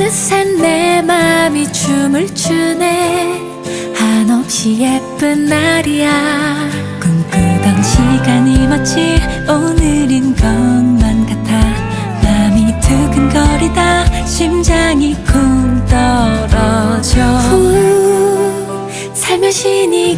어느새 내 맘이 춤을 추네. 한없이 예쁜 날이야. 꿈꾸던 시간이 마치 오늘인 것만 같아. 맘이 두근거리다 심장이 쿵 떨어져. 후, 살며시 네